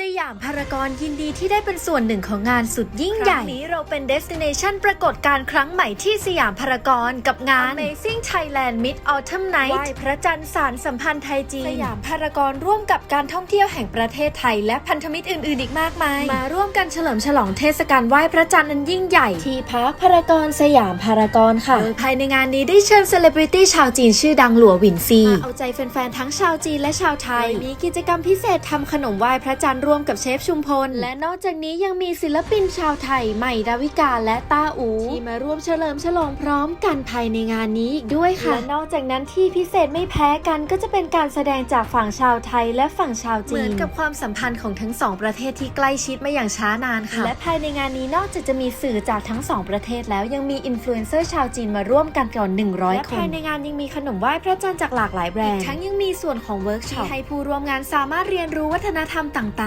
สยามพารากอนยินดีที่ได้เป็นส่วนหนึ่งของงานสุดยิ่งใหญ่ ครั้งนี้เราเป็น destination ปรากฏการณ์ครั้งใหม่ที่สยามพารากอนกับงาน Amazing Thailand Mid Autumn Night ไหว้พระจันทร์สารสัมพันธ์ไทยจีน สยามพารากอนร่วมกับการท่องเที่ยวแห่งประเทศไทย และพันธมิตรอื่นๆ อีกมากมาย มาร่วมกันเฉลิมฉลองเทศกาลไหว้พระจันทร์อันยิ่งใหญ่ ที่พักพารากอนสยามพารากอนค่ะโดยภายในงานนี้ได้เชิญเซเลบริตี้ชาวจีนชื่อดังหลัวหวินซีมาเอาใจแฟนๆทั้งชาวจีนและชาวไทยมีกิจกรรมพิเศษทำขนมไหว้พระจันทร์ร่วมกับเชฟชุมพล และนอกจากนี้ยังมีศิลปินชาวไทยใหม่ดาวิกาและต้าอู ที่มาร่วมเฉลิมฉลองพร้อมกันภายในงานนี้อีกด้วยค่ะและนอกจากนั้นที่พิเศษไม่แพ้กันก็จะเป็นการแสดงจากฝั่งชาวไทยและฝั่งชาวจีนเหมือนกับความสัมพันธ์ของทั้งสองประเทศที่ใกล้ชิดมาอย่างช้านานค่ะ และภายในงานนี้นอกจากจะมีสื่อจากทั้งสองประเทศแล้วยังมีอินฟลูเอนเซอร์ชาวจีนมาร่วมกันก่อน100 คนภายในงานยังมีขนมไหว้พระจันทร์จากหลากหลายแบรนด์ ทั้งยังมีส่วนของเวิร์กช็อปให้ผู้ร่วมงานสามารถเรียนรู้วัฒนธรรมต่างๆ